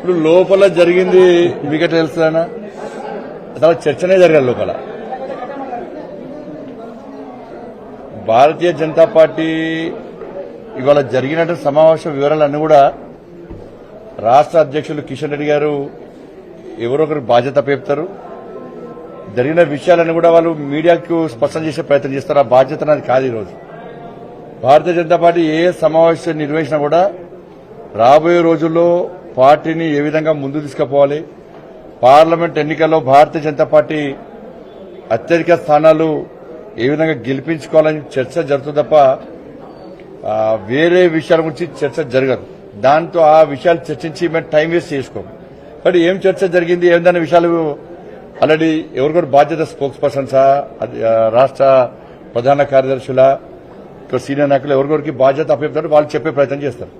ఇప్పుడు లోపల జరిగింది మీకు తెలుస్తుందనా అసలు చర్చనే జరగాలి లోపల. భారతీయ జనతా పార్టీ ఇవాళ జరిగినటువంటి సమావేశ వివరాలన్నీ కూడా రాష్ట్ర అధ్యక్షులు కిషన్ రెడ్డి గారు ఎవరో బాధ్యత పేపుతారు. జరిగిన విషయాలను కూడా వాళ్ళు మీడియాకు స్పష్టం చేసే ప్రయత్నం చేస్తారు. ఆ బాధ్యత నాది కాదు ఈరోజు. భారతీయ జనతా పార్టీ ఏ సమావేశం నిర్వహించినా కూడా రాబోయే రోజుల్లో పార్టీని ఏ విధంగా ముందు తీసుకుపోవాలి? పార్లమెంట్ ఎన్నికల్లో భారతీయ జనతా పార్టీ అత్యధిక స్థానాలు ఏ విధంగా గెలిపించుకోవాలని చర్చ జరుగుతుంది తప్ప వేరే విషయాల గురించి చర్చ జరగదు. దాంతో ఆ విషయాలు చర్చించి మేము టైం వేస్ట్ చేసుకోము. బట్ ఏం చర్చ జరిగింది ఏమిదన్న విషయాలు ఆల్రెడీ ఎవరికొరు బాధ్యత స్పోక్స్ పర్సన్సా అది, రాష్ట్ర ప్రధాన కార్యదర్శుల సీనియర్ నాయకులు ఎవరికొరికి బాధ్యత అప్పచెప్తారు వాళ్ళు చెప్పే ప్రయత్నం చేస్తారు.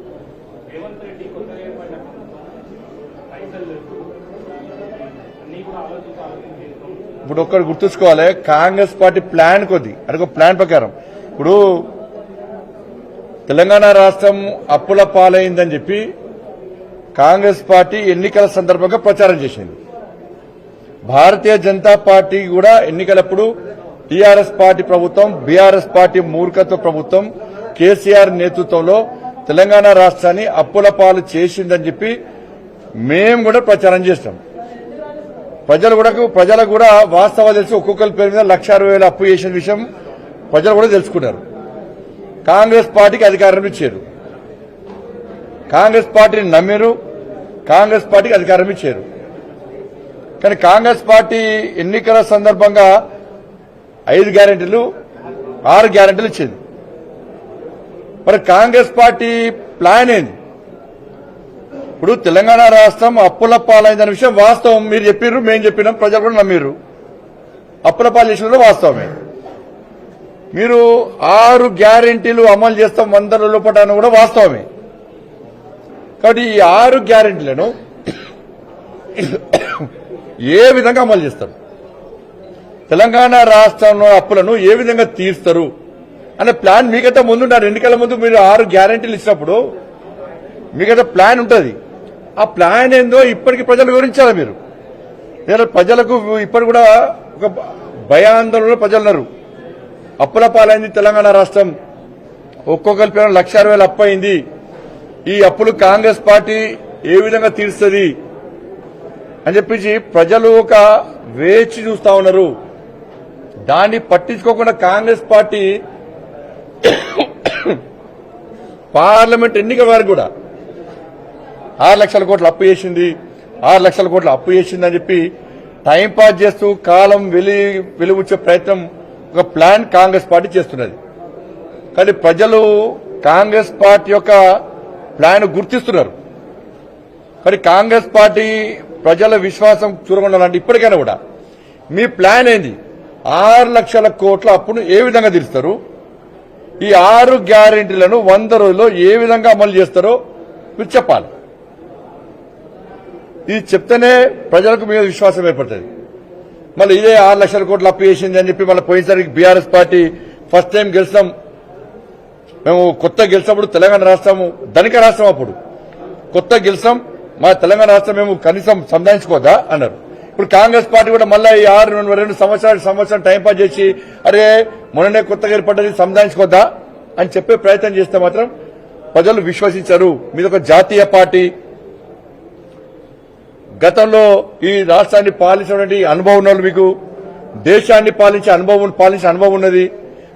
ఇప్పుడు ఒక్కటి గుర్తుంచుకోవాలి కాంగ్రెస్ పార్టీ ప్లాన్ కొద్ది. అది ఒక ప్లాన్ ప్రకారం. ఇప్పుడు తెలంగాణ రాష్ట్రం అప్పుల పాలైందని చెప్పి కాంగ్రెస్ పార్టీ ఎన్నికల సందర్భంగా ప్రచారం చేసింది. భారతీయ జనతా పార్టీ కూడా ఎన్నికలప్పుడు టీఆర్ఎస్ పార్టీ ప్రభుత్వం బీఆర్ఎస్ పార్టీ మూర్ఖత్వ ప్రభుత్వం కేసీఆర్ నేతృత్వంలో తెలంగాణ రాష్ట్రాన్ని అప్పుల పాలు చేసిందని చెప్పి మేము కూడా ప్రచారం చేస్తాం ప్రజలు కూడా ప్రజలకు కూడా వాస్తవాలు తెలిసి ఒక్కొక్కరి పేరు మీద లక్ష అరవై వేల అప్పు చేసిన విషయం ప్రజలు కూడా తెలుసుకున్నారు. కాంగ్రెస్ పార్టీకి అధికారం ఇచ్చారు. కాంగ్రెస్ పార్టీని నమ్మారు. కాంగ్రెస్ పార్టీకి అధికారం ఇచ్చారు. కానీ కాంగ్రెస్ పార్టీ ఎన్నికల సందర్భంగా ఐదు గ్యారెంటీలు ఆరు గ్యారెంటీలు ఇచ్చింది. మరి కాంగ్రెస్ పార్టీ ప్లాన్ ఏంది? ఇప్పుడు తెలంగాణ రాష్ట్రం అప్పుల పాలైందనే విషయం వాస్తవం. మీరు చెప్పిర్రు మేము చెప్పినాం ప్రజలు కూడా నమ్మిర్రు. అప్పుల పాలు చేసిన వాస్తవమే. మీరు ఆరు గ్యారెంటీలు అమలు చేస్తాం వంద రోజుల కూడా వాస్తవమే. కాబట్టి ఈ ఆరు గ్యారెంటీలను ఏ విధంగా అమలు చేస్తారు? తెలంగాణ రాష్ట్రంలో అప్పులను ఏ విధంగా తీరుస్తారు? అనే ప్లాన్ మీకైతే ముందున్నారు ఎన్నికల ముందు మీరు ఆరు గ్యారెంటీలు ఇచ్చినప్పుడు మీకంటే ప్లాన్ ఉంటుంది. ఆ ప్లాన్ ఏందో ఇప్పటికి ప్రజలు వివరించాలి మీరు? ప్రజలకు ఇప్పటి కూడా ఒక భయాందోళనలో ప్రజలు ఉన్నారు. అప్పుల పాలైంది తెలంగాణ రాష్ట్రం. ఒక్కొక్కరి పేరు లక్ష అరవై వేలు అయింది. ఈ అప్పులు కాంగ్రెస్ పార్టీ ఏ విధంగా తీరుస్తుంది అని చెప్పేసి ప్రజలు ఒక వేచి చూస్తా ఉన్నారు. దాన్ని పట్టించుకోకుండా కాంగ్రెస్ పార్టీ పార్లమెంట్ ఎన్నికల వారు కూడా ఆరు లక్షల కోట్ల అప్పు చేసింది. ఆరు లక్షల కోట్లు అప్పు చేసింది అని చెప్పి టైం పాస్ చేస్తూ కాలం వెలి వెలుగుచ్చే ప్రయత్నం ఒక ప్లాన్ కాంగ్రెస్ పార్టీ చేస్తున్నది. కానీ ప్రజలు కాంగ్రెస్ పార్టీ యొక్క ప్లాన్ గుర్తిస్తున్నారు. కానీ కాంగ్రెస్ పార్టీ ప్రజల విశ్వాసం చూరగొండాలంటే ఇప్పటికైనా కూడా మీ ప్లాన్ ఏంది? ఆరు లక్షల కోట్ల అప్పును ఏ విధంగా తీరుస్తారు? ఈ ఆరు గ్యారెంటీలను వంద రోజుల్లో ఏ విధంగా అమలు చేస్తారో మీరు చెప్పాలి. ఇది చెప్తేనే ప్రజలకు మీద విశ్వాసం ఏర్పడుతుంది. మళ్ళీ ఇదే ఆరు లక్షల కోట్లు అప్పు చేసింది అని చెప్పి మళ్ళీ పోయినసరికి బీఆర్ఎస్ పార్టీ ఫస్ట్ టైం గెలిచాం మేము కొత్త గెలిచినప్పుడు తెలంగాణ రాష్ట్రము ధనిక రాష్ట్రం అప్పుడు. కొత్త గెలిచాం మా తెలంగాణ రాష్ట్రం మేము కనీసం సంధానించుకోదా అన్నారు. ఇప్పుడు కాంగ్రెస్ పార్టీ కూడా మళ్ళీ ఈ ఆరు రెండు రెండు సంవత్సరాలు సంవత్సరం టైం పాస్ చేసి అరే మొన్ననే కొత్తగా ఏర్పడ్డది సంధానించుకోద్దా అని చెప్పే ప్రయత్నం చేస్తే మాత్రం ప్రజలు విశ్వసించారు. మీద ఒక జాతీయ పార్టీ గతంలో ఈ రాష్ట్రాన్ని పాలించినటువంటి అనుభవం ఉన్న వాళ్ళు మీకు దేశాన్ని పాలించే అనుభవం పాలించే అనుభవం ఉన్నది.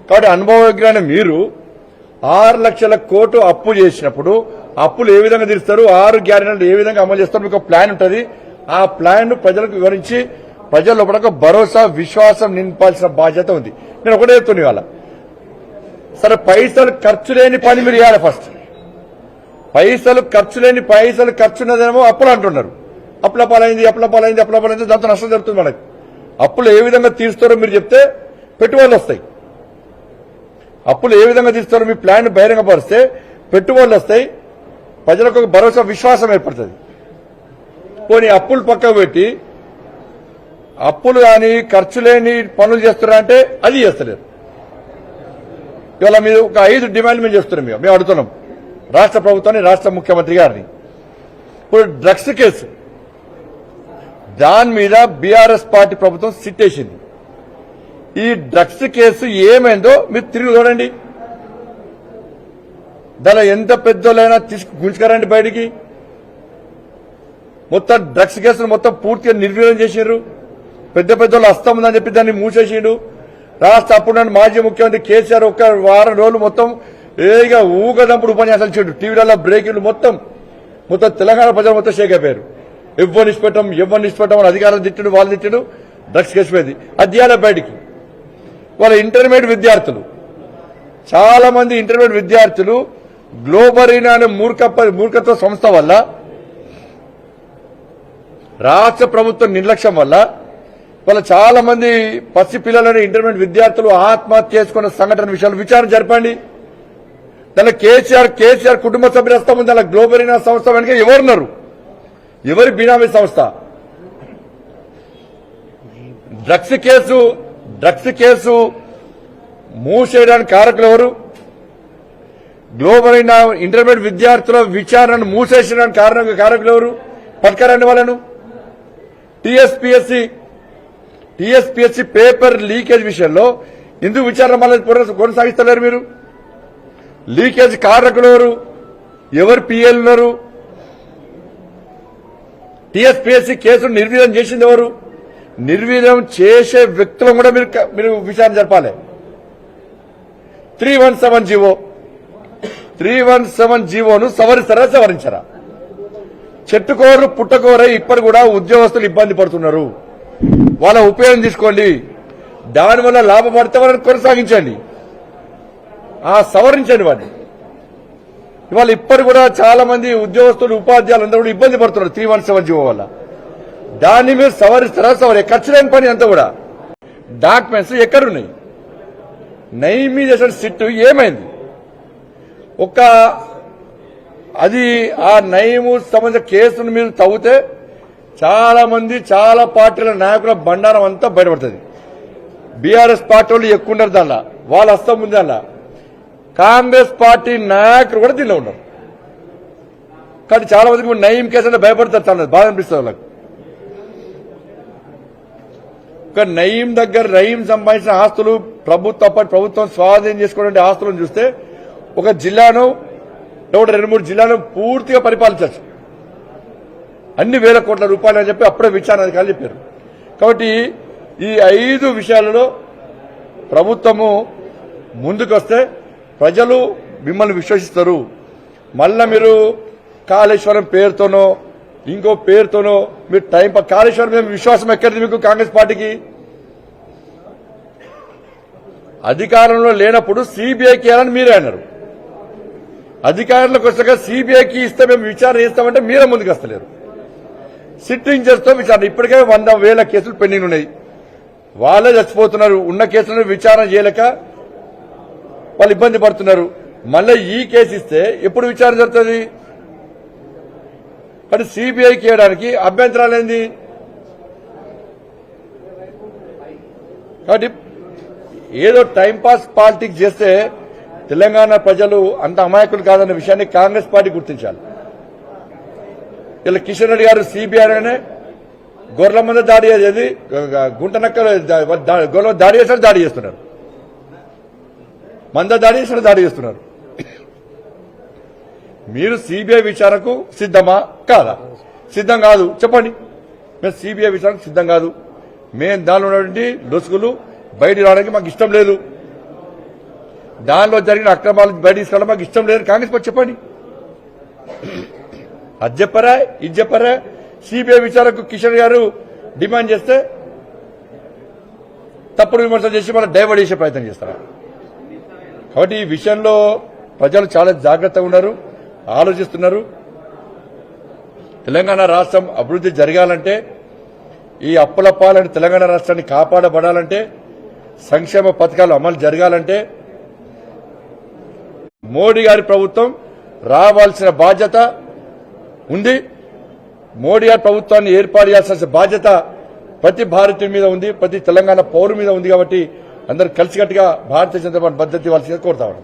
కాబట్టి అనుభవజ్ఞాన మీరు ఆరు లక్షల కోటు అప్పు చేసినప్పుడు అప్పులు ఏ విధంగా తీరుస్తారు ఆరు గ్యారెంటీలు ఏ విధంగా అమలు చేస్తారు మీకు ఒక ప్లాన్ ఉంటుంది. ఆ ప్లాన్ను ప్రజలకు వివరించి ప్రజల లోపల ఒక భరోసా విశ్వాసం నింపాల్సిన బాధ్యత ఉంది. నేను ఒకటే చెప్తున్నా ఇవాళ. సరే పైసలు ఖర్చు లేని పని మీరు చేయాలి ఫస్ట్ పైసలు ఖర్చు లేని పైసలు ఖర్చు ఉన్నదేమో అప్పులు అంటున్నారు. అప్పుల పాలైంది అప్పుల పాలైంది అప్పుల పాలైంది దాంతో నష్టం జరుగుతుంది మనకి. అప్పులు ఏ విధంగా తీరుస్తారో మీరు చెప్తే పెట్టుబడులు వస్తాయి. అప్పులు ఏ విధంగా తీస్తారో మీ ప్లాన్ బహిరంగపరిస్తే పెట్టుబడులు వస్తాయి. ప్రజలకు ఒక భరోసా విశ్వాసం ఏర్పడుతుంది. పోనీ అప్పులు పక్కకు పెట్టి అప్పులు కానీ ఖర్చు లేని పనులు చేస్తున్నారంటే అది చేస్తలేరు. ఇవాళ మీరు ఒక ఐదు డిమాండ్ మేము చేస్తున్నాం మేము మేము అడుగుతున్నాం. రాష్ట్ర ప్రభుత్వాన్ని రాష్ట్ర ముఖ్యమంత్రి గారిని. ఇప్పుడు డ్రగ్స్ కేసు. దాని మీద బీఆర్ఎస్ పార్టీ ప్రభుత్వం సిట్టేసింది. ఈ డ్రగ్స్ కేసు ఏమైందో మీరు తిరిగి చూడండి. దానిలో ఎంత పెద్దోళ్ళైనా తీసుకు గుంజుకారండి బయటికి. మొత్తం డ్రగ్స్ కేసును మొత్తం పూర్తిగా నిర్వీర్యం చేసిండ్రు. పెద్ద పెద్దోళ్ళు హస్తం ఉందని చెప్పి దాన్ని మూసేసిండు. రాష్ట్ర అప్పుడు నన్ను మాజీ ముఖ్యమంత్రి కేసీఆర్ ఒక్క వారం రోజులు మొత్తం ఏగా ఊగదంపుడు ఉపన్యాసాలు చేయడు టీవీలలో బ్రేకింగ్లు మొత్తం మొత్తం తెలంగాణ ప్రజలు మొత్తం షేక్ అయిపోయారు. ఎవరిని ఇష్టపెట్టం ఎవరిని ఇష్టపెట్టం అని అధికారం తిట్టిడు వాళ్ళు తిట్టడు డ్రగ్స్ కేసు పోయింది. అది బయటికి. వాళ్ళ ఇంటర్మీడియట్ విద్యార్థులు. చాలా మంది ఇంటర్మీడియట్ విద్యార్థులు గ్లోబరీనా అనే మూర్ఖ మూర్ఖత్వ సంస్థ వల్ల రాష్ట్ర ప్రభుత్వం నిర్లక్ష్యం వల్ల వాళ్ళ చాలా మంది పసి పిల్లలని ఇంటర్మీడియట్ విద్యార్థులు ఆత్మహత్య చేసుకున్న సంఘటన విషయాలు విచారణ జరపండి. దానిలో కేసీఆర్ కేసీఆర్ కుటుంబ సభ్యుల వస్తాము దానిలో గ్లోబరీనా సంస్థ వెనుక ఎవరున్నారు? ఎవరి బినామీ సంస్థ? డ్రగ్స్ కేసు డ్రగ్స్ కేసు మూసేయడానికి కారకులు ఎవరు? గ్లోబల్ అయిన ఇంటర్మీడియట్ విద్యార్థుల విచారణను మూసేసడానికి కారణంగా కారకులు ఎవరు? పట్టుకరండి వాళ్ళను. టీఎస్పీఎస్సి టీఎస్పీఎస్సి పేపర్ లీకేజ్ విషయంలో ఎందుకు విచారణ మళ్ళీ కొనసాగిస్తలేరు మీరు. లీకేజ్ కారకులు ఎవరు? ఎవరు పిఎల్ ఉన్నారు? టీఎస్పీఎస్సీ కేసును నిర్వీర్యం చేసింది ఎవరు? నిర్వీర్యం చేసే వ్యక్తులను కూడా మీరు మీరు విచారణ జరపాలి. Three one seven GO. Three one seven జీవోను సవరిస్తారా సవరించరా? చెట్టుకోరు పుట్టకోరే ఇప్పటి కూడా ఉద్యోగస్తులు ఇబ్బంది పడుతున్నారు. వాళ్ళ ఉపయోగం తీసుకోండి. దానివల్ల లాభపడితే వాళ్ళని కొనసాగించండి. ఆ సవరించండి వాడిని ఇవాళ ఇప్పటి కూడా చాలా మంది ఉద్యోగస్తులు ఉపాధ్యాయులు అందరూ కూడా ఇబ్బంది పడుతున్నారు త్రీ వన్ సెవెన్ జీవో వల్ల. దాన్ని మీరు సవరిస్తారా సవరి ఖర్చు లేని పని అంతా కూడా. డాక్యుమెంట్స్ ఎక్కడున్నాయి? నైమీ సిట్ సిట్టు ఏమైంది? ఒక అది ఆ నయము సంబంధించిన కేసును మీరు తవ్వితే చాలా మంది చాలా పార్టీల నాయకుల బండారం అంతా బయటపడుతుంది. బీఆర్ఎస్ పార్టీ వాళ్ళు ఎక్కువ ఉన్నారు దానిలో. వాళ్ళ హస్తం ఉంది దానిలో. కాంగ్రెస్ పార్టీ నాయకులు కూడా దీనిలో ఉన్నారు కానీ చాలా మందికి నయం కేసు అంటే భయపడతారు చాలా బాధ అనిపిస్తుంది వాళ్ళకి. ఒక నయీం దగ్గర నయీం సంపాదించిన ఆస్తులు ప్రభుత్వ ప్రభుత్వం స్వాధీనం చేసుకునే ఆస్తులను చూస్తే ఒక జిల్లాను ఒకటి రెండు మూడు జిల్లాను పూర్తిగా పరిపాలించచ్చు అన్ని వేల కోట్ల రూపాయలు అని చెప్పి అప్పుడే విచారణ అధికారులు చెప్పారు. కాబట్టి ఈ ఐదు విషయాలలో ప్రభుత్వము ముందుకొస్తే ప్రజలు మిమ్మల్ని విశ్వసిస్తారు. మళ్ళా మీరు కాళేశ్వరం పేరుతోనో ఇంకో పేరుతోనో మీరు టైం కాళేశ్వరం మీద విశ్వాసం ఎక్కడిది మీకు కాంగ్రెస్ పార్టీకి? అధికారంలో లేనప్పుడు సిబిఐకి ఇవ్వాలని మీరే అన్నారు. అధికారంలోకి వచ్చాక సిబిఐకి ఇస్తే మేము విచారణ చేస్తామంటే మీరే ముందుకు వస్తలేరు. సిట్టింగ్ చేస్తూ విచారణ. ఇప్పటికే వంద వేల కేసులు పెండింగ్ ఉన్నాయి. వాళ్ళే చచ్చిపోతున్నారు. ఉన్న కేసులను విచారణ చేయలేక వాళ్ళు ఇబ్బంది పడుతున్నారు. మళ్ళీ ఈ కేసు ఇస్తే ఎప్పుడు విచారణ జరుగుతుంది? కానీ సిబిఐకి ఇవ్వడానికి అభ్యంతరాలు ఏంది? కాబట్టి ఏదో టైంపాస్ పాలిటిక్స్ చేస్తే తెలంగాణ ప్రజలు అంత అమాయకులు కాదన్న విషయాన్ని కాంగ్రెస్ పార్టీ గుర్తించాలి. ఇలా కిషన్ రెడ్డి గారు సిబిఐనే గొర్రెల మంద దాడి చేసేది గుంట నక్కలు గొర్రెల దాడి చేస్తారు దాడి చేస్తున్నారు. మంద దాడి చేసిన దాడి చేస్తున్నారు. మీరు సిబిఐ విచారణకు సిద్ధమా? కాదా? సిద్ధం కాదు. చెప్పండి. మేము సిబిఐ విచారణకు సిద్ధం కాదు. మేము దానిలో ఉన్నటువంటి లొసుగులు బయట రావడానికి మాకు ఇష్టం లేదు. దానిలో జరిగిన అక్రమాలు బయట తీసుకోవడం మాకు ఇష్టం లేదు. కాంగ్రెస్ పార్టీ చెప్పండి. అది చెప్పరా? ఇది చెప్పరా? సిబిఐ విచారణకు కిషన్ గారు డిమాండ్ చేస్తే తప్పుడు విమర్శలు చేసి మళ్ళీ డైవర్ట్ చేసే ప్రయత్నం చేస్తారా? కాబట్టి ఈ విషయంలో ప్రజలు చాలా జాగ్రత్తగా ఉన్నారు ఆలోచిస్తున్నారు. తెలంగాణ రాష్ట్రం అభివృద్ధి జరగాలంటే ఈ అప్పుల పాలని తెలంగాణ రాష్ట్రాన్ని కాపాడబడాలంటే సంక్షేమ పథకాలు అమలు జరగాలంటే మోడీ గారి ప్రభుత్వం రావాల్సిన బాధ్యత ఉంది. మోడీ గారి ప్రభుత్వాన్ని ఏర్పాటు చేయాల్సిన బాధ్యత ప్రతి భారతీయుడి మీద ఉంది ప్రతి తెలంగాణ పౌరు మీద ఉంది కాబట్టి అందరు కలిసికట్టుగా భారతీయ జనతా పార్టీ మద్దతు ఇవ్వాల్సిందిగా కోరుతా ఉన్నాం